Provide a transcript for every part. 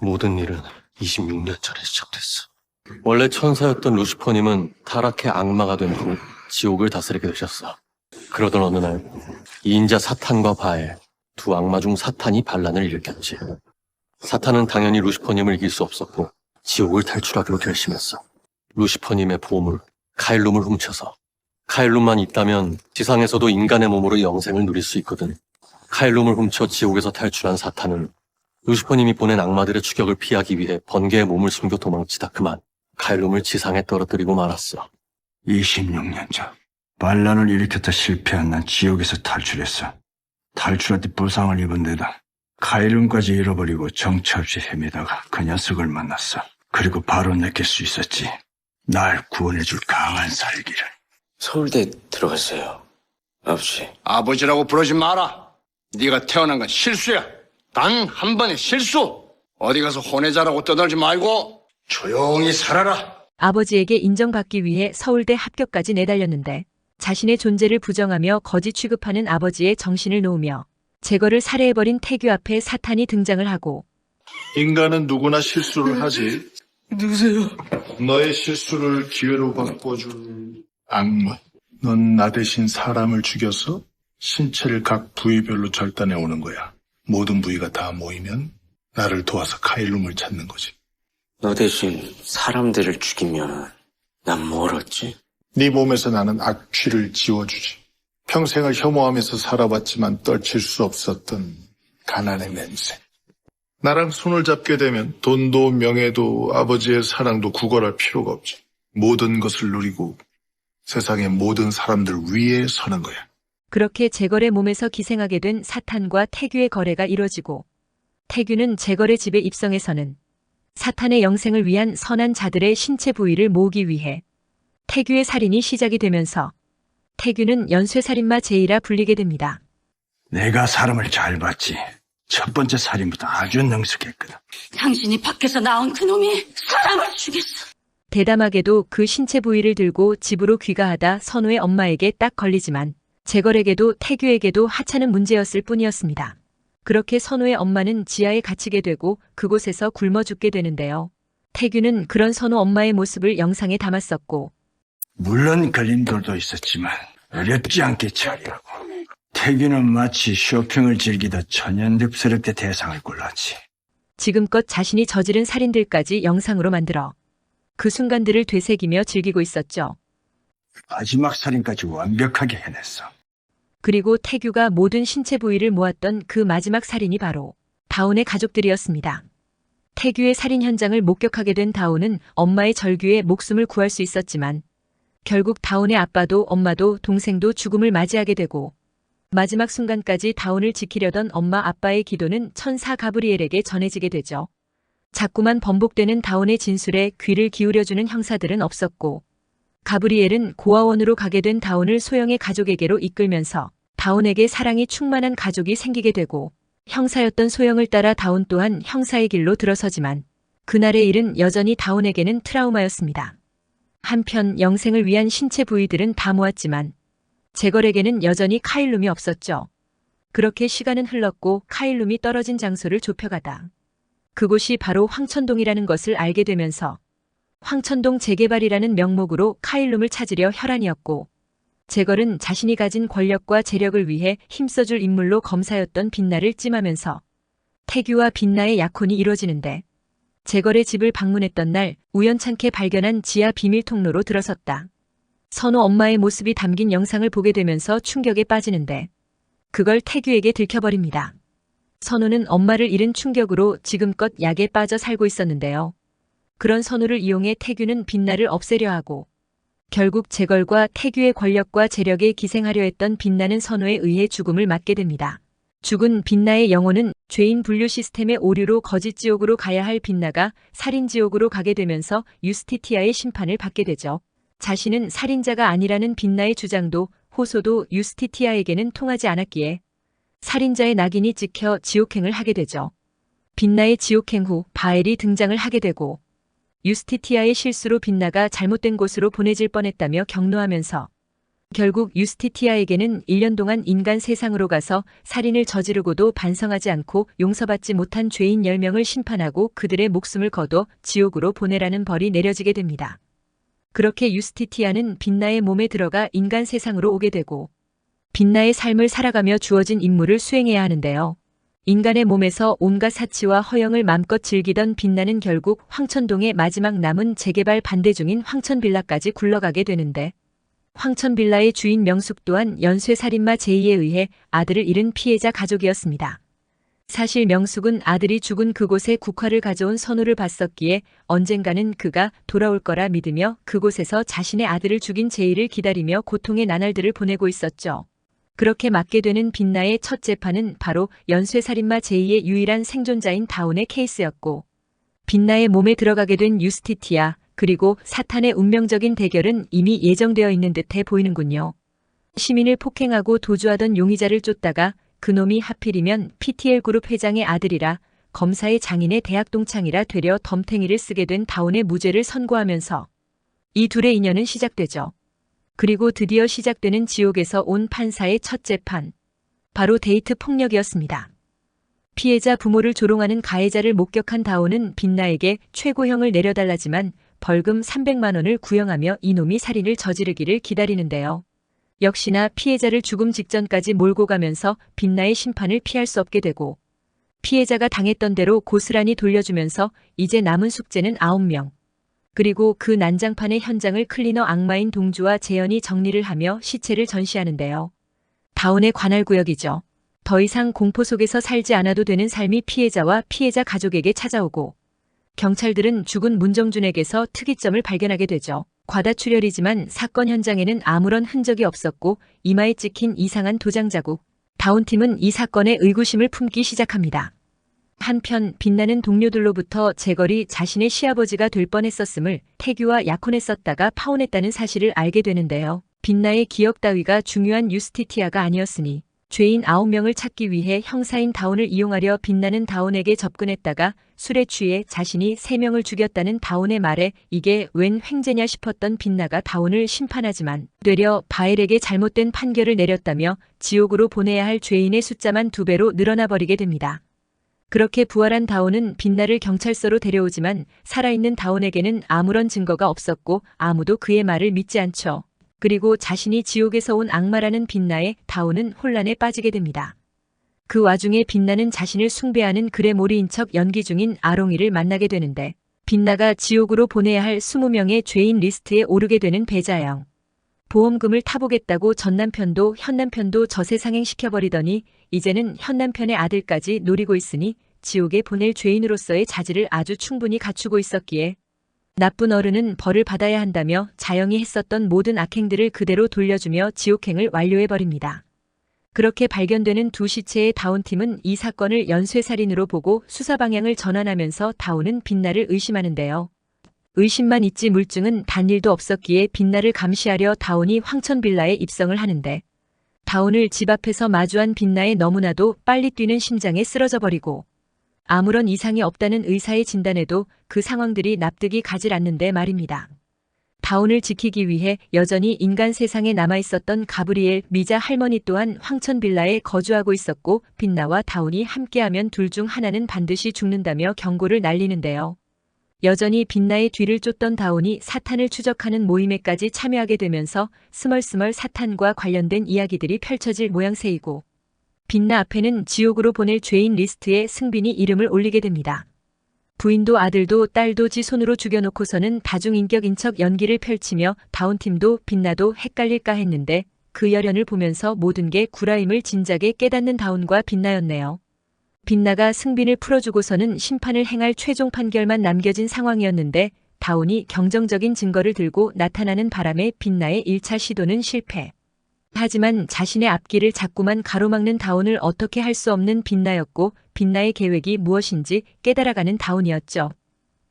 모든 일은 26년 전에 시작됐어. 원래 천사였던 루시퍼님은 타락해 악마가 된 후 지옥을 다스리게 되셨어. 그러던 어느 날 이인자 사탄과 바엘 두 악마 중 사탄이 반란을 일으켰지. 사탄은 당연히 루시퍼님을 이길 수 없었고 지옥을 탈출하기로 결심했어. 루시퍼님의 보물 카일룸을 훔쳐서 카일룸만 있다면 지상에서도 인간의 몸으로 영생을 누릴 수 있거든. 카일룸을 훔쳐 지옥에서 탈출한 사탄은 루시퍼님이 보낸 악마들의 추격을 피하기 위해 번개의 몸을 숨겨 도망치다 그만 카일룸을 지상에 떨어뜨리고 말았어. 26년 전 반란을 일으켰다 실패한 난 지옥에서 탈출했어. 탈출할 때 부상을 입은 데다 카일룸까지 잃어버리고 정처 없이 헤매다가 그 녀석을 만났어. 그리고 바로 느낄 수 있었지. 날 구원해줄 강한 살기를. 서울대 들어갔어요. 아버지. 아버지라고 부르지 마라. 네가 태어난 건 실수야. 단 한 번의 실수. 어디 가서 혼외자라고 떠들지 말고 조용히 살아라. 아버지에게 인정받기 위해 서울대 합격까지 내달렸는데 자신의 존재를 부정하며 거짓 취급하는 아버지의 정신을 놓으며 제거를 살해해버린 태규 앞에 사탄이 등장을 하고 인간은 누구나 실수를 하지. 누구세요? 너의 실수를 기회로 바꿔줄 악마. 넌 나 대신 사람을 죽여서 신체를 각 부위별로 절단해 오는 거야. 모든 부위가 다 모이면 나를 도와서 카일룸을 찾는 거지. 너 대신 사람들을 죽이면 난 뭘 얻지? 네 몸에서 나는 악취를 지워주지. 평생을 혐오하면서 살아왔지만 떨칠 수 없었던 가난의 냄새. 나랑 손을 잡게 되면 돈도 명예도 아버지의 사랑도 구걸할 필요가 없지. 모든 것을 누리고 세상의 모든 사람들 위에 서는 거야. 그렇게 제걸의 몸에서 기생하게 된 사탄과 태규의 거래가 이뤄지고 태규는 제걸의 집에 입성해서는 사탄의 영생을 위한 선한 자들의 신체 부위를 모으기 위해 태규의 살인이 시작이 되면서 태규는 연쇄살인마 제이라 불리게 됩니다. 내가 사람을 잘 봤지. 첫 번째 살인부터 아주 능숙했거든. 당신이 밖에서 나온 그놈이 사람을 죽였어. 대담하게도 그 신체 부위를 들고 집으로 귀가하다 선우의 엄마에게 딱 걸리지만 제걸에게도 태규에게도 하찮은 문제였을 뿐이었습니다. 그렇게 선우의 엄마는 지하에 갇히게 되고 그곳에서 굶어 죽게 되는데요. 태규는 그런 선우 엄마의 모습을 영상에 담았었고 물론 걸림돌도 있었지만 어렵지 않게 처리하고 태규는 마치 쇼핑을 즐기듯 천연득스럽게 대상을 골랐지. 지금껏 자신이 저지른 살인들까지 영상으로 만들어 그 순간들을 되새기며 즐기고 있었죠. 마지막 살인까지 완벽하게 해냈어. 그리고 태규가 모든 신체 부위를 모았던 그 마지막 살인이 바로 다운의 가족들이었습니다. 태규의 살인 현장을 목격하게 된 다운은 엄마의 절규에 목숨을 구할 수 있었지만 결국 다운의 아빠도 엄마도 동생도 죽음을 맞이하게 되고 마지막 순간까지 다운을 지키려던 엄마 아빠의 기도는 천사 가브리엘에게 전해지게 되죠. 자꾸만 번복되는 다운의 진술에 귀를 기울여주는 형사들은 없었고 가브리엘은 고아원으로 가게 된 다운을 소영의 가족에게로 이끌면서 다운에게 사랑이 충만한 가족이 생기게 되고 형사였던 소영을 따라 다운 또한 형사의 길로 들어서지만 그날의 일은 여전히 다운에게는 트라우마였습니다. 한편 영생을 위한 신체 부위들은 다 모았지만 제걸에게는 여전히 카일룸이 없었죠. 그렇게 시간은 흘렀고 카일룸이 떨어진 장소를 좁혀가다. 그곳이 바로 황천동이라는 것을 알게 되면서 황천동 재개발이라는 명목으로 카일룸을 찾으려 혈안이었고 제걸은 자신이 가진 권력과 재력을 위해 힘써줄 인물로 검사였던 빛나를 찜하면서 태규와 빛나의 약혼이 이루어지는데 제걸의 집을 방문했던 날 우연찮게 발견한 지하 비밀 통로로 들어섰다. 선호 엄마의 모습이 담긴 영상을 보게 되면서 충격에 빠지는데 그걸 태규에게 들켜버립니다. 선우는 엄마를 잃은 충격으로 지금껏 약에 빠져 살고 있었는데요. 그런 선우를 이용해 태규는 빛나를 없애려 하고 결국 제걸과 태규의 권력과 재력에 기생하려 했던 빛나는 선우에 의해 죽음을 맞게 됩니다. 죽은 빛나의 영혼은 죄인 분류 시스템의 오류로 거짓 지옥으로 가야 할 빛나가 살인 지옥으로 가게 되면서 유스티티아의 심판을 받게 되죠. 자신은 살인자가 아니라는 빛나의 주장도 호소도 유스티티아에게는 통하지 않았기에 살인자의 낙인이 찍혀 지옥행을 하게 되죠. 빛나의 지옥행 후 바엘이 등장을 하게 되고 유스티티아의 실수로 빛나가 잘못된 곳으로 보내질 뻔했다며 격노하면서 결국 유스티티아에게는 1년 동안 인간 세상으로 가서 살인을 저지르고도 반성하지 않고 용서받지 못한 죄인 10명을 심판하고 그들의 목숨을 거둬 지옥으로 보내라는 벌이 내려지게 됩니다. 그렇게 유스티티아는 빛나의 몸에 들어가 인간 세상으로 오게 되고 빛나의 삶을 살아가며 주어진 임무를 수행해야 하는데요. 인간의 몸에서 온갖 사치와 허영을 맘껏 즐기던 빛나는 결국 황천동의 마지막 남은 재개발 반대 중인 황천빌라까지 굴러가게 되는데 황천빌라의 주인 명숙 또한 연쇄살인마 제이에 의해 아들을 잃은 피해자 가족이었습니다. 사실 명숙은 아들이 죽은 그곳에 국화를 가져온 선우를 봤었기에 언젠가는 그가 돌아올 거라 믿으며 그곳에서 자신의 아들을 죽인 제이를 기다리며 고통의 나날들을 보내고 있었죠. 그렇게 맡게 되는 빛나의 첫 재판은 바로 연쇄살인마 제이의 유일한 생존자인 다운의 케이스였고 빛나의 몸에 들어가게 된 유스티티아 그리고 사탄의 운명적인 대결은 이미 예정되어 있는 듯해 보이는군요. 시민을 폭행하고 도주하던 용의자를 쫓다가 그놈이 하필이면 PTL 그룹 회장의 아들이라 검사의 장인의 대학 동창이라 되려 덤탱이를 쓰게 된 다운의 무죄를 선고하면서 이 둘의 인연은 시작되죠. 그리고 드디어 시작되는 지옥에서 온 판사의 첫 재판. 바로 데이트 폭력이었습니다. 피해자 부모를 조롱하는 가해자를 목격한 다오는 빛나에게 최고형을 내려달라지만 벌금 300만 원을 구형하며 이놈이 살인을 저지르기를 기다리는데요. 역시나 피해자를 죽음 직전까지 몰고 가면서 빛나의 심판을 피할 수 없게 되고 피해자가 당했던 대로 고스란히 돌려주면서 이제 남은 숙제는 9명. 그리고 그 난장판의 현장을 클리너 악마인 동주와 재현이 정리를 하며 시체를 전시하는데요. 다운의 관할 구역이죠. 더 이상 공포 속에서 살지 않아도 되는 삶이 피해자와 피해자 가족에게 찾아오고 경찰들은 죽은 문정준에게서 특이점을 발견하게 되죠. 과다출혈이지만 사건 현장에는 아무런 흔적이 없었고 이마에 찍힌 이상한 도장 자국. 다운팀은 이 사건에 의구심을 품기 시작합니다. 한편 빛나는 동료들로부터 재걸이 자신의 시아버지가 될 뻔했었음을 태규와 약혼했었다가 파혼했다는 사실을 알게 되는데요. 빛나의 기억 따위가 중요한 유스티티아가 아니었으니 죄인 9명을 찾기 위해 형사인 다운을 이용하려 빛나는 다운에게 접근했다가 술에 취해 자신이 3명을 죽였다는 다운의 말에 이게 웬 횡재냐 싶었던 빛나가 다운을 심판하지만 되려 바엘에게 잘못된 판결을 내렸다며 지옥으로 보내야 할 죄인의 숫자만 두 배로 늘어나 버리게 됩니다. 그렇게 부활한 다온은 빛나를 경찰서로 데려오지만 살아있는 다온에게는 아무런 증거가 없었고 아무도 그의 말을 믿지 않죠. 그리고 자신이 지옥에서 온 악마라는 빛나에 다온은 혼란에 빠지게 됩니다. 그 와중에 빛나는 자신을 숭배하는 몰이인 척 연기 중인 아롱이를 만나게 되는데 빛나가 지옥으로 보내야 할 20명의 죄인 리스트에 오르게 되는 배자영. 보험금을 타보겠다고 전 남편도 현 남편도 저세 상행시켜버리더니 이제는 현 남편의 아들까지 노리고 있으니 지옥에 보낼 죄인으로서의 자질을 아주 충분히 갖추고 있었기에 나쁜 어른은 벌을 받아야 한다며 자영이 했었던 모든 악행들을 그대로 돌려주며 지옥행을 완료해버립니다. 그렇게 발견되는 두 시체의 다운팀은 이 사건을 연쇄살인으로 보고 수사 방향을 전환하면서 다운은 빛나를 의심하는데요. 의심만 있지 물증은 단일도 없었기에 빛나를 감시하려 다운이 황천빌라에 입성을 하는데 다운을 집 앞에서 마주한 빛나의 너무나도 빨리 뛰는 심장에 쓰러져 버리고 아무런 이상이 없다는 의사의 진단에도 그 상황들이 납득이 가질 않는데 말입니다. 다운을 지키기 위해 여전히 인간 세상에 남아있었던 가브리엘 미자 할머니 또한 황천 빌라에 거주하고 있었고 빛나와 다운이 함께하면 둘 중 하나는 반드시 죽는다며 경고를 날리는데요. 여전히 빛나의 뒤를 쫓던 다운이 사탄을 추적하는 모임에까지 참여하게 되면서 스멀스멀 사탄과 관련된 이야기들이 펼쳐질 모양새이고 빛나 앞에는 지옥으로 보낼 죄인 리스트에 승빈이 이름을 올리게 됩니다. 부인도 아들도 딸도 지 손으로 죽여놓고서는 다중인격인 척 연기를 펼치며 다운팀도 빛나도 헷갈릴까 했는데 그 열연을 보면서 모든 게 구라임을 진작에 깨닫는 다운과 빛나였네요. 빛나가 승빈을 풀어주고서는 심판을 행할 최종 판결만 남겨진 상황이었는데 다운이 경정적인 증거를 들고 나타나는 바람에 빛나의 1차 시도는 실패. 하지만 자신의 앞길을 자꾸만 가로막는 다운을 어떻게 할 수 없는 빛나였고 빛나의 계획이 무엇인지 깨달아가는 다운이었죠.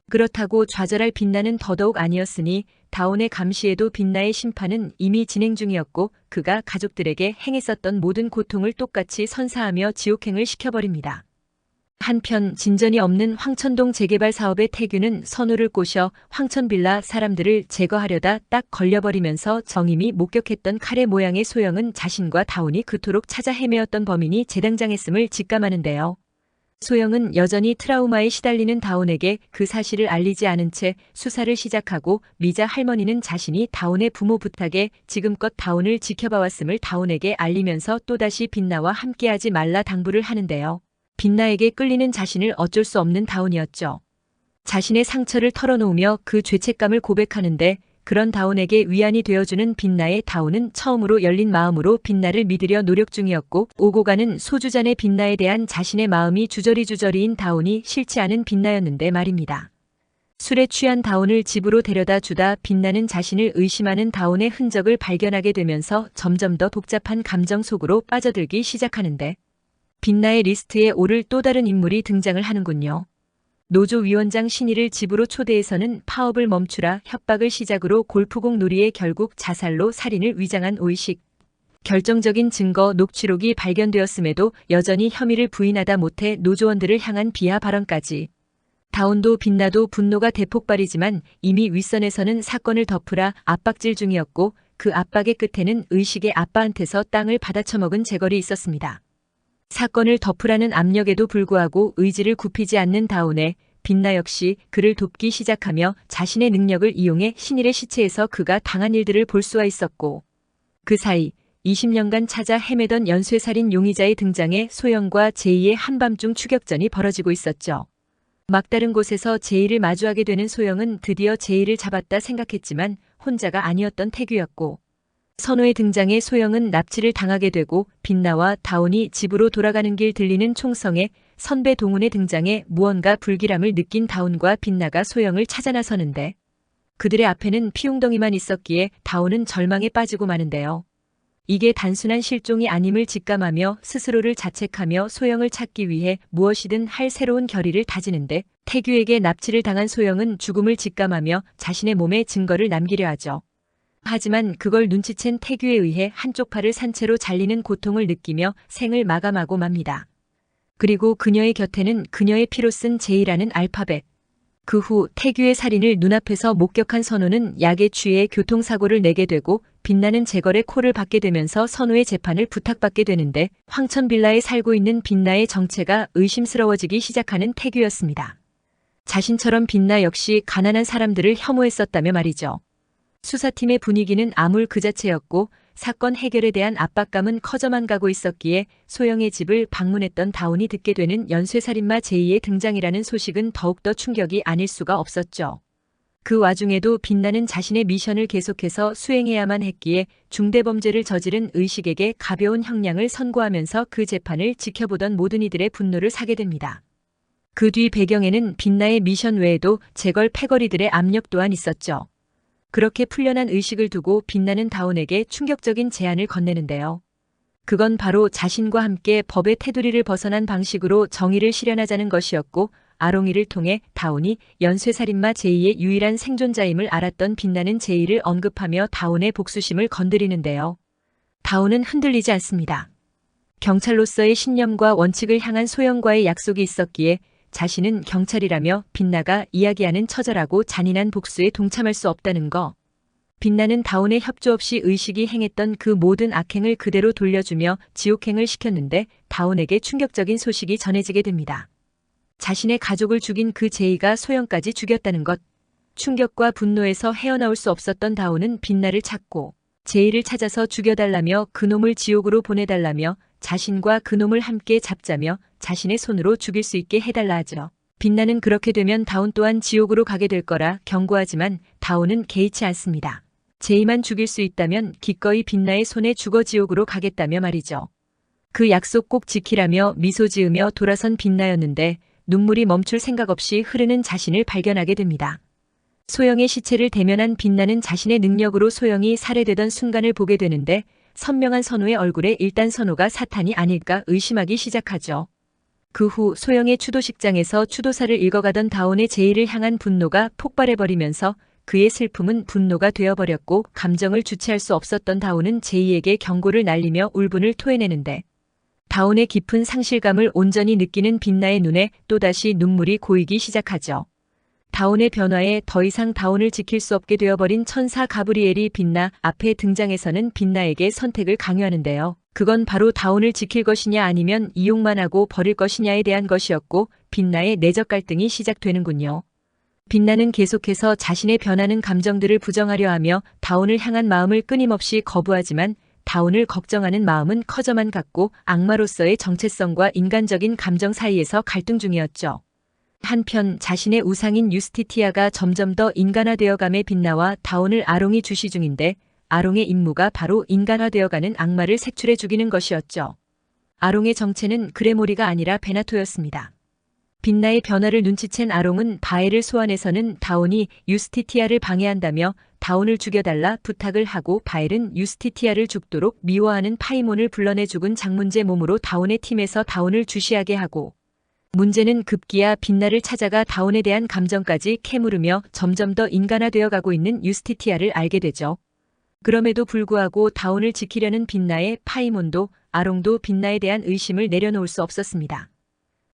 그렇다고 좌절할 빛나는 더더욱 아니었으니 다운의 감시에도 빛나의 심판은 이미 진행 중이었고 그가 가족들에게 행했었던 모든 고통을 똑같이 선사하며 지옥행을 시켜버립니다. 한편 진전이 없는 황천동 재개발 사업의 태규는 선우를 꼬셔 황천빌라 사람들을 제거하려다 딱 걸려버리면서 정임이 목격했던 칼의 모양의 소형은 자신과 다운이 그토록 찾아 헤매었던 범인이 재당장했음을 직감하는데요. 소영은 여전히 트라우마에 시달리는 다운에게 그 사실을 알리지 않은 채 수사를 시작하고 미자 할머니는 자신이 다운의 부모 부탁에 지금껏 다운을 지켜봐왔음을 다운에게 알리면서 또다시 빛나와 함께하지 말라 당부를 하는데요. 빛나에게 끌리는 자신을 어쩔 수 없는 다운이었죠. 자신의 상처를 털어놓으며 그 죄책감을 고백하는데 그런 다운에게 위안이 되어주는 빛나의 다운은 처음으로 열린 마음으로 빛나를 믿으려 노력 중이었고 오고 가는 소주잔의 빛나에 대한 자신의 마음이 주저리주저리인 다운이 싫지 않은 빛나였는데 말입니다. 술에 취한 다운을 집으로 데려다 주다 빛나는 자신을 의심하는 다운의 흔적을 발견하게 되면서 점점 더 복잡한 감정 속으로 빠져들기 시작하는데 빛나의 리스트에 오를 또 다른 인물이 등장을 하는군요. 노조 위원장 신이를 집으로 초대해서는 파업을 멈추라 협박을 시작으로 골프공 놀이에 결국 자살로 살인을 위장한 오이식. 결정적인 증거 녹취록이 발견되었음에도 여전히 혐의를 부인하다 못해 노조원들을 향한 비하 발언까지. 다운도 빛나도 분노가 대폭발이지만 이미 윗선에서는 사건을 덮으라 압박질 중이었고 그 압박의 끝에는 의식의 아빠한테서 땅을 받아쳐먹은 재걸이 있었습니다. 사건을 덮으라는 압력에도 불구하고 의지를 굽히지 않는 다운에 빛나 역시 그를 돕기 시작하며 자신의 능력을 이용해 신일의 시체에서 그가 당한 일들을 볼 수가 있었고 그 사이 20년간 찾아 헤매던 연쇄살인 용의자의 등장에 소영과 제이의 한밤중 추격전이 벌어지고 있었죠. 막다른 곳에서 제이를 마주하게 되는 소영은 드디어 제이를 잡았다 생각했지만 혼자가 아니었던 태규였고 선호의 등장에 소영은 납치를 당하게 되고 빛나와 다운이 집으로 돌아가는 길 들리는 총성에 선배 동훈의 등장에 무언가 불길함을 느낀 다운과 빛나가 소영을 찾아 나서는데 그들의 앞에는 피웅덩이만 있었기에 다운은 절망에 빠지고 마는데요. 이게 단순한 실종이 아님을 직감하며 스스로를 자책하며 소영을 찾기 위해 무엇이든 할 새로운 결의를 다지는데 태규에게 납치를 당한 소영은 죽음을 직감하며 자신의 몸에 증거를 남기려 하죠. 하지만 그걸 눈치챈 태규에 의해 한쪽 팔을 산채로 잘리는 고통을 느끼며 생을 마감하고 맙니다. 그리고 그녀의 곁에는 그녀의 피로 쓴 제이라는 알파벳. 그 후 태규의 살인을 눈앞에서 목격한 선우는 약에 취해 교통사고를 내게 되고 빛나는 재걸의 콜을 받게 되면서 선우의 재판을 부탁받게 되는데 황천빌라에 살고 있는 빛나의 정체가 의심스러워지기 시작하는 태규였습니다. 자신처럼 빛나 역시 가난한 사람들을 혐오했었다며 말이죠. 수사팀의 분위기는 암울 그 자체였고 사건 해결에 대한 압박감은 커져만 가고 있었기에 소영의 집을 방문했던 다운이 듣게 되는 연쇄살인마 제이의 등장이라는 소식은 더욱더 충격이 아닐 수가 없었죠. 그 와중에도 빛나는 자신의 미션을 계속해서 수행해야만 했기에 중대범죄를 저지른 의식에게 가벼운 형량을 선고하면서 그 재판을 지켜보던 모든 이들의 분노를 사게 됩니다. 그 뒤 배경에는 빛나의 미션 외에도 재걸 패거리들의 압력 또한 있었죠. 그렇게 풀려난 의식을 두고 빛나는 다운에게 충격적인 제안을 건네는데요. 그건 바로 자신과 함께 법의 테두리를 벗어난 방식으로 정의를 실현하자는 것이었고 아롱이를 통해 다운이 연쇄살인마 제이의 유일한 생존자임을 알았던 빛나는 제이를 언급하며 다운의 복수심을 건드리는데요. 다운은 흔들리지 않습니다. 경찰로서의 신념과 원칙을 향한 소영과의 약속이 있었기에 자신은 경찰이라며 빛나가 이야기하는 처절하고 잔인한 복수에 동참할 수 없다는 거. 빛나는 다운의 협조 없이 의식이 행했던 그 모든 악행을 그대로 돌려주며 지옥행을 시켰는데 다운에게 충격적인 소식이 전해지게 됩니다. 자신의 가족을 죽인 그 제이가 소영까지 죽였다는 것. 충격과 분노에서 헤어나올 수 없었던 다운은 빛나를 찾고 제이를 찾아서 죽여달라며 그놈을 지옥으로 보내달라며 자신과 그놈을 함께 잡자며 자신의 손으로 죽일 수 있게 해달라 하죠. 빛나는 그렇게 되면 다운 또한 지옥으로 가게 될 거라 경고하지만 다운은 개의치 않습니다. 제이만 죽일 수 있다면 기꺼이 빛나의 손에 죽어 지옥으로 가겠다며 말이죠. 그 약속 꼭 지키라며 미소 지으며 돌아선 빛나였는데 눈물이 멈출 생각 없이 흐르는 자신을 발견하게 됩니다. 소영의 시체를 대면한 빛나는 자신의 능력으로 소영이 살해되던 순간을 보게 되는데 선명한 선우의 얼굴에 일단 선우가 사탄이 아닐까 의심하기 시작하죠. 그 후 소영의 추도식장에서 추도사를 읽어가던 다온의 제이를 향한 분노가 폭발해버리면서 그의 슬픔은 분노가 되어버렸고 감정을 주체할 수 없었던 다온은 제이에게 경고를 날리며 울분을 토해내는데 다운의 깊은 상실감을 온전히 느끼는 빛나의 눈에 또다시 눈물이 고이기 시작하죠. 다운의 변화에 더 이상 다운을 지킬 수 없게 되어버린 천사 가브리엘이 빛나 앞에 등장해서는 빛나에게 선택을 강요하는데요. 그건 바로 다운을 지킬 것이냐 아니면 이용만 하고 버릴 것이냐에 대한 것이었고 빛나의 내적 갈등이 시작되는군요. 빛나는 계속해서 자신의 변하는 감정들을 부정하려 하며 다운을 향한 마음을 끊임없이 거부하지만 다운을 걱정하는 마음은 커져만 갔고 악마로서의 정체성과 인간적인 감정 사이에서 갈등 중이었죠. 한편 자신의 우상인 유스티티아가 점점 더 인간화되어감에 빛나와 다운을 아롱이 주시 중인데 아롱의 임무가 바로 인간화되어가는 악마를 색출해 죽이는 것이었죠. 아롱의 정체는 그레모리가 아니라 베나토였습니다. 빛나의 변화를 눈치챈 아롱은 바엘을 소환해서는 다운이 유스티티아를 방해한다며 다운을 죽여달라 부탁을 하고 바엘은 유스티티아를 죽도록 미워하는 파이몬을 불러내 죽은 장문제 몸으로 다운의 팀에서 다운을 주시하게 하고 문제는 급기야 빛나를 찾아가 다운에 대한 감정까지 캐무르며 점점 더 인간화되어 가고 있는 유스티티아를 알게 되죠. 그럼에도 불구하고 다운을 지키려는 빛나의 파이몬도 아롱도 빛나에 대한 의심을 내려놓을 수 없었습니다.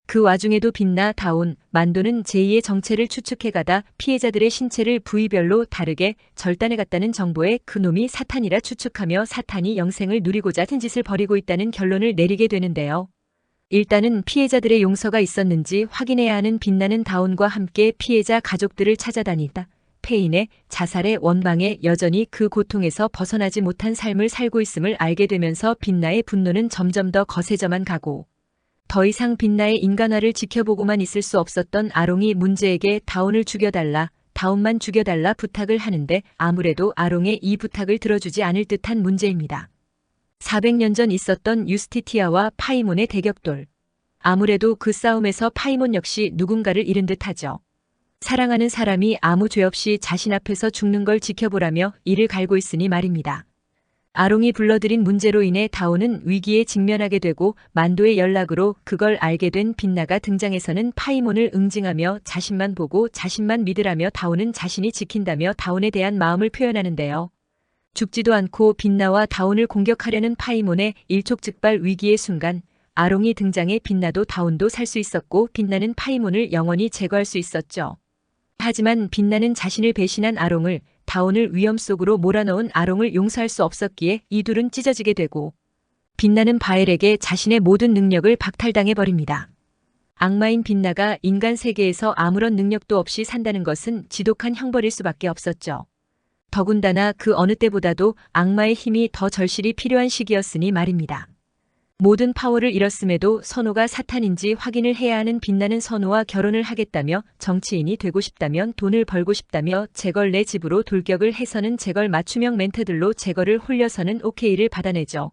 그 와중에도 빛나 다운, 만도는 제2의 정체를 추측해가다 피해자들의 신체를 부위별로 다르게 절단해갔다는 정보에 그놈이 사탄이라 추측하며 사탄이 영생을 누리고자 한 짓을 벌이고 있다는 결론을 내리게 되는데요. 일단은 피해자들의 용서가 있었는지 확인해야 하는 빛나는 다운과 함께 피해자 가족들을 찾아다니다 페인의 자살의 원망에 여전히 그 고통에서 벗어나지 못한 삶을 살고 있음을 알게 되면서 빛나의 분노는 점점 더 거세져만 가고 더 이상 빛나의 인간화를 지켜보고만 있을 수 없었던 아롱이 문제에게 다운을 죽여달라, 다운만 죽여달라 부탁을 하는데 아무래도 아롱의 이 부탁을 들어주지 않을 듯한 문제입니다. 400년 전 있었던 유스티티아와 파이몬의 대격돌. 아무래도 그 싸움에서 파이몬 역시 누군가를 잃은 듯하죠. 사랑하는 사람이 아무 죄 없이 자신 앞에서 죽는 걸 지켜보라며 이를 갈고 있으니 말입니다. 아롱이 불러들인 문제로 인해 다오는 위기에 직면하게 되고 만도의 연락으로 그걸 알게 된 빛나가 등장해서는 파이몬을 응징하며 자신만 보고 자신만 믿으라며 다오는 자신이 지킨다며 다온에 대한 마음을 표현하는데요. 죽지도 않고 빛나와 다온을 공격하려는 파이몬의 일촉즉발 위기의 순간 아롱이 등장해 빛나도 다온도 살 수 있었고 빛나는 파이몬을 영원히 제거할 수 있었죠. 하지만 빛나는 자신을 배신한 아롱을 다온을 위험 속으로 몰아넣은 아롱을 용서할 수 없었기에 이 둘은 찢어지게 되고 빛나는 바엘에게 자신의 모든 능력을 박탈당해 버립니다. 악마인 빛나가 인간 세계에서 아무런 능력도 없이 산다는 것은 지독한 형벌일 수밖에 없었죠. 더군다나 그 어느 때보다도 악마의 힘이 더 절실히 필요한 시기였으니 말입니다. 모든 파워를 잃었음에도 선호가 사탄인지 확인을 해야 하는 빛나는 선호와 결혼을 하겠다며 정치인이 되고 싶다면 돈을 벌고 싶다며 재걸 내 집으로 돌격을 해서는 재걸 맞춤형 멘트들로 재걸을 홀려서는 오케이를 받아내죠.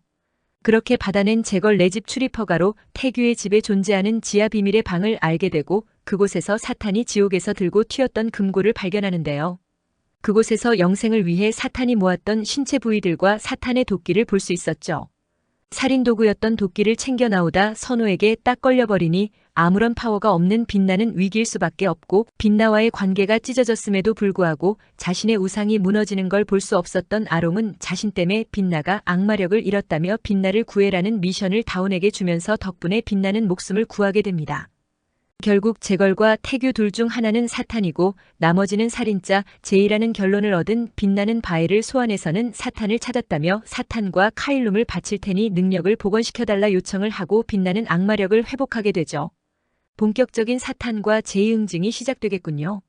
그렇게 받아낸 재걸 내 집 출입 허가로 태규의 집에 존재하는 지하 비밀의 방을 알게 되고 그곳에서 사탄이 지옥에서 들고 튀었던 금고를 발견하는데요. 그곳에서 영생을 위해 사탄이 모았던 신체 부위들과 사탄의 도끼를 볼 수 있었죠. 살인 도구였던 도끼를 챙겨 나오다 선호에게 딱 걸려버리니 아무런 파워가 없는 빛나는 위기일 수밖에 없고 빛나와의 관계가 찢어졌음에도 불구하고 자신의 우상이 무너지는 걸 볼 수 없었던 아롱은 자신 때문에 빛나가 악마력을 잃었다며 빛나를 구해라는 미션을 다운에게 주면서 덕분에 빛나는 목숨을 구하게 됩니다. 결국 제걸과 태규 둘 중 하나는 사탄이고 나머지는 살인자 제이라는 결론을 얻은 빛나는 바엘을 소환해서는 사탄을 찾았다며 사탄과 카일룸을 바칠 테니 능력을 복원시켜달라 요청을 하고 빛나는 악마력을 회복하게 되죠. 본격적인 사탄과 제이 응징이 시작되겠군요.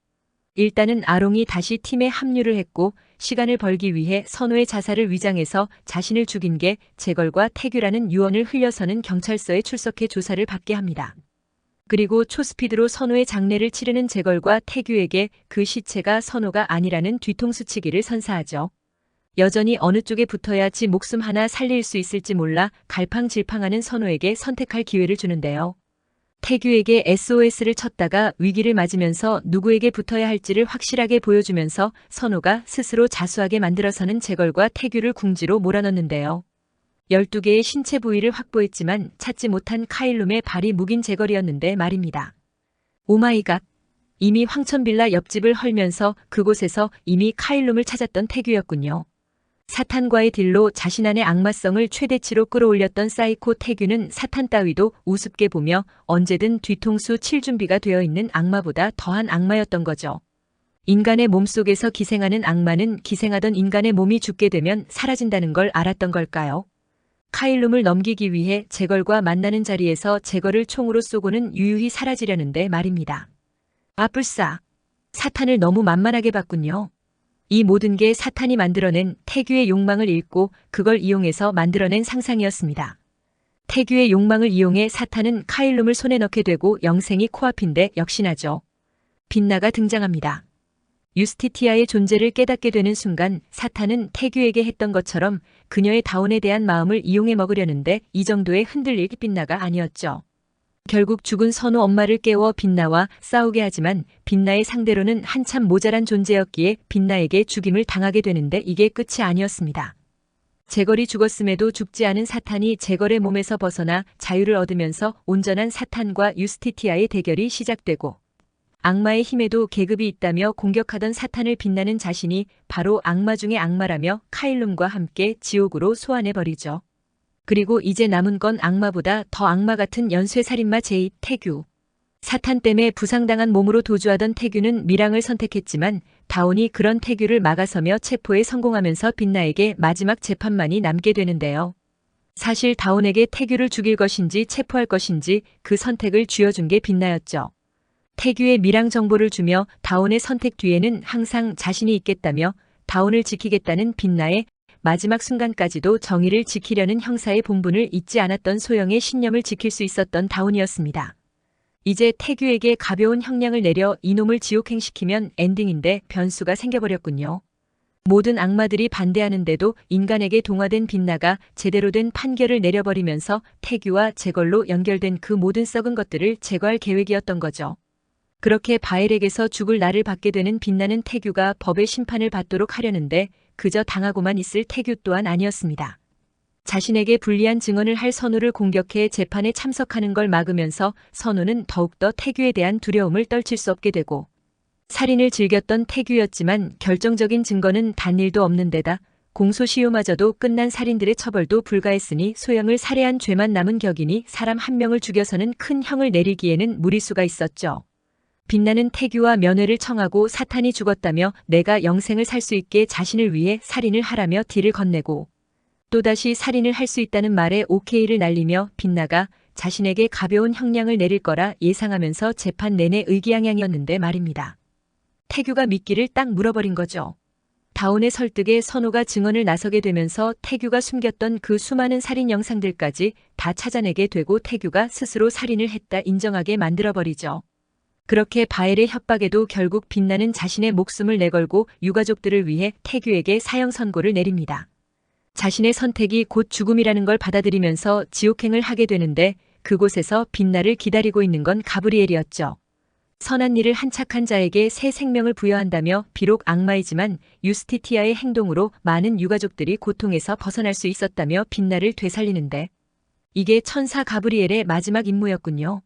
일단은 아롱이 다시 팀에 합류를 했고 시간을 벌기 위해 선호의 자살을 위장해서 자신을 죽인 게 제걸과 태규라는 유언을 흘려서는 경찰서에 출석해 조사를 받게 합니다. 그리고 초스피드로 선호의 장례를 치르는 제걸과 태규에게 그 시체가 선호가 아니라는 뒤통수치기를 선사하죠. 여전히 어느 쪽에 붙어야 지 목숨 하나 살릴 수 있을지 몰라 갈팡질팡하는 선호에게 선택할 기회를 주는데요. 태규에게 SOS를 쳤다가 위기를 맞으면서 누구에게 붙어야 할지를 확실하게 보여주면서 선호가 스스로 자수하게 만들어서는 제걸과 태규를 궁지로 몰아넣는데요. 12개의 신체 부위를 확보했지만 찾지 못한 카일룸의 발이 묵인 제걸이었는데 말입니다. 오마이갓. 이미 황천빌라 옆집을 헐면서 그곳에서 이미 카일룸을 찾았던 태규였군요. 사탄과의 딜로 자신 안의 악마성을 최대치로 끌어올렸던 사이코 태규는 사탄 따위도 우습게 보며 언제든 뒤통수 칠 준비가 되어 있는 악마보다 더한 악마였던 거죠. 인간의 몸속에서 기생하는 악마는 기생하던 인간의 몸이 죽게 되면 사라진다는 걸 알았던 걸까요? 카일룸을 넘기기 위해 제걸과 만나는 자리에서 제걸을 총으로 쏘고는 유유히 사라지려는데 말입니다. 아뿔싸. 사탄을 너무 만만하게 봤군요. 이 모든 게 사탄이 만들어낸 태규의 욕망을 읽고 그걸 이용해서 만들어낸 상상이었습니다. 태규의 욕망을 이용해 사탄은 카일룸을 손에 넣게 되고 영생이 코앞인데 역시나죠. 빛나가 등장합니다. 유스티티아의 존재를 깨닫게 되는 순간 사탄은 태규에게 했던 것처럼 그녀의 다운에 대한 마음을 이용해 먹으려는데 이 정도의 흔들릴 빛나가 아니었죠. 결국 죽은 선우 엄마를 깨워 빛나와 싸우게 하지만 빛나의 상대로는 한참 모자란 존재였기에 빛나에게 죽임을 당하게 되는데 이게 끝이 아니었습니다. 제걸이 죽었음에도 죽지 않은 사탄이 제걸의 몸에서 벗어나 자유를 얻으면서 온전한 사탄과 유스티티아의 대결이 시작되고 악마의 힘에도 계급이 있다며 공격하던 사탄을 빛나는 자신이 바로 악마 중의 악마라며 카일룸과 함께 지옥으로 소환해버리죠. 그리고 이제 남은 건 악마보다 더 악마 같은 연쇄살인마 제2 태규. 사탄 때문에 부상당한 몸으로 도주하던 태규는 미랑을 선택했지만 다운이 그런 태규를 막아서며 체포에 성공하면서 빛나에게 마지막 재판만이 남게 되는데요. 사실 다운에게 태규를 죽일 것인지 체포할 것인지 그 선택을 쥐어준 게 빛나였죠. 태규의 미랑 정보를 주며 다운의 선택 뒤에는 항상 자신이 있겠다며 다운을 지키겠다는 빛나의 마지막 순간까지도 정의를 지키려는 형사의 본분을 잊지 않았던 소영의 신념을 지킬 수 있었던 다운이었습니다. 이제 태규에게 가벼운 형량을 내려 이놈을 지옥행시키면 엔딩인데 변수가 생겨버렸군요. 모든 악마들이 반대하는데도 인간에게 동화된 빛나가 제대로 된 판결을 내려버리면서 태규와 제걸로 연결된 그 모든 썩은 것들을 제거할 계획이었던 거죠. 그렇게 바엘에게서 죽을 날을 받게 되는 빛나는 태규가 법의 심판을 받도록 하려는데 그저 당하고만 있을 태규 또한 아니었습니다. 자신에게 불리한 증언을 할 선우를 공격해 재판에 참석하는 걸 막으면서 선우는 더욱더 태규에 대한 두려움을 떨칠 수 없게 되고 살인을 즐겼던 태규였지만 결정적인 증거는 단일도 없는 데다 공소시효마저도 끝난 살인들의 처벌도 불가했으니 소영을 살해한 죄만 남은 격이니 사람 한 명을 죽여서는 큰 형을 내리기에는 무리수가 있었죠. 빛나는 태규와 면회를 청하고 사탄이 죽었다며 내가 영생을 살 수 있게 자신을 위해 살인을 하라며 딜을 건네고 또다시 살인을 할 수 있다는 말에 오케이를 날리며 빛나가 자신에게 가벼운 형량을 내릴 거라 예상하면서 재판 내내 의기양양이었는데 말입니다. 태규가 미끼를 딱 물어버린 거죠. 다운의 설득에 선우가 증언을 나서게 되면서 태규가 숨겼던 그 수많은 살인 영상들까지 다 찾아내게 되고 태규가 스스로 살인을 했다 인정하게 만들어버리죠. 그렇게 바엘의 협박에도 결국 빛나는 자신의 목숨을 내걸고 유가족들을 위해 태규에게 사형 선고를 내립니다. 자신의 선택이 곧 죽음이라는 걸 받아들이면서 지옥행을 하게 되는데 그곳에서 빛나를 기다리고 있는 건 가브리엘이었죠. 선한 일을 한 착한 자에게 새 생명을 부여한다며 비록 악마이지만 유스티티아의 행동으로 많은 유가족들이 고통에서 벗어날 수 있었다며 빛나를 되살리는데 이게 천사 가브리엘의 마지막 임무였군요.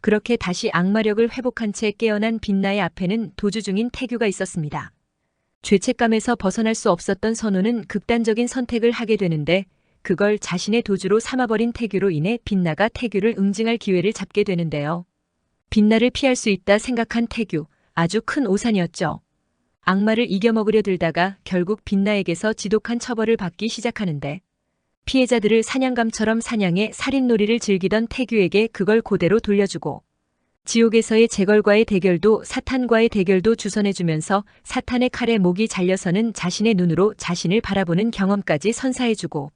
그렇게 다시 악마력을 회복한 채 깨어난 빛나의 앞에는 도주 중인 태규가 있었습니다. 죄책감에서 벗어날 수 없었던 선우는 극단적인 선택을 하게 되는데 그걸 자신의 도주로 삼아버린 태규로 인해 빛나가 태규를 응징할 기회를 잡게 되는데요. 빛나를 피할 수 있다 생각한 태규, 아주 큰 오산이었죠. 악마를 이겨먹으려 들다가 결국 빛나에게서 지독한 처벌을 받기 시작하는데 피해자들을 사냥감처럼 사냥해 살인놀이를 즐기던 태규에게 그걸 고대로 돌려주고 지옥에서의 제걸과의 대결도 사탄과의 대결도 주선해주면서 사탄의 칼에 목이 잘려서는 자신의 눈으로 자신을 바라보는 경험까지 선사해주고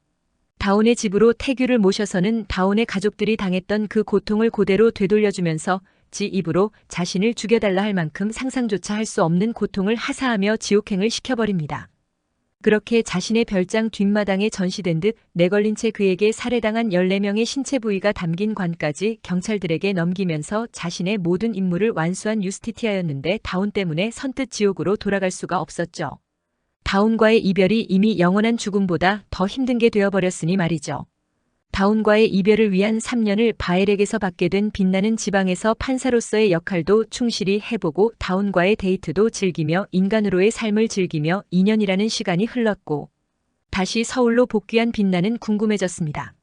다운의 집으로 태규를 모셔서는 다운의 가족들이 당했던 그 고통을 고대로 되돌려주면서 지 입으로 자신을 죽여달라 할 만큼 상상조차 할 수 없는 고통을 하사하며 지옥행을 시켜버립니다. 그렇게 자신의 별장 뒷마당에 전시된 듯 내걸린 채 그에게 살해당한 14명의 신체 부위가 담긴 관까지 경찰들에게 넘기면서 자신의 모든 임무를 완수한 유스티티아였는데 다운 때문에 선뜻 지옥으로 돌아갈 수가 없었죠. 다운과의 이별이 이미 영원한 죽음보다 더 힘든 게 되어버렸으니 말이죠. 다운과의 이별을 위한 3년을 바엘에게서 받게 된 빛나는 지방에서 판사로서의 역할도 충실히 해보고 다운과의 데이트도 즐기며 인간으로의 삶을 즐기며 2년이라는 시간이 흘렀고 다시 서울로 복귀한 빛나는 궁금해졌습니다.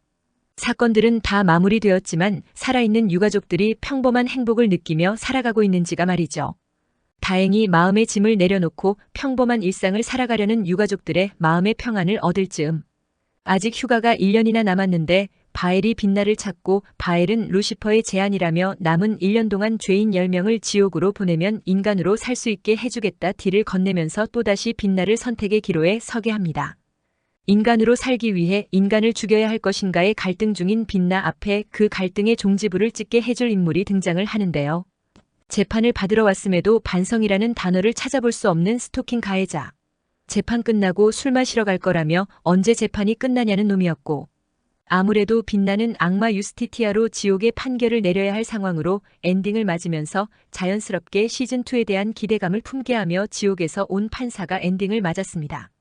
사건들은 다 마무리되었지만 살아있는 유가족들이 평범한 행복을 느끼며 살아가고 있는지가 말이죠. 다행히 마음의 짐을 내려놓고 평범한 일상을 살아가려는 유가족들의 마음의 평안을 얻을 즈음. 아직 휴가가 1년이나 남았는데 바엘이 빛나를 찾고 바엘은 루시퍼의 제안이라며 남은 1년 동안 죄인 10명을 지옥으로 보내면 인간으로 살 수 있게 해주겠다 딜을 건네면서 또다시 빛나를 선택의 기로에 서게 합니다. 인간으로 살기 위해 인간을 죽여야 할 것인가의 갈등 중인 빛나 앞에 그 갈등의 종지부를 찍게 해줄 인물이 등장을 하는데요. 재판을 받으러 왔음에도 반성이라는 단어를 찾아볼 수 없는 스토킹 가해자. 재판 끝나고 술 마시러 갈 거라며 언제 재판이 끝나냐는 놈이었고 아무래도 빛나는 악마 유스티티아로 지옥의 판결을 내려야 할 상황으로 엔딩을 맞으면서 자연스럽게 시즌2에 대한 기대감을 품게 하며 지옥에서 온 판사가 엔딩을 맞았습니다.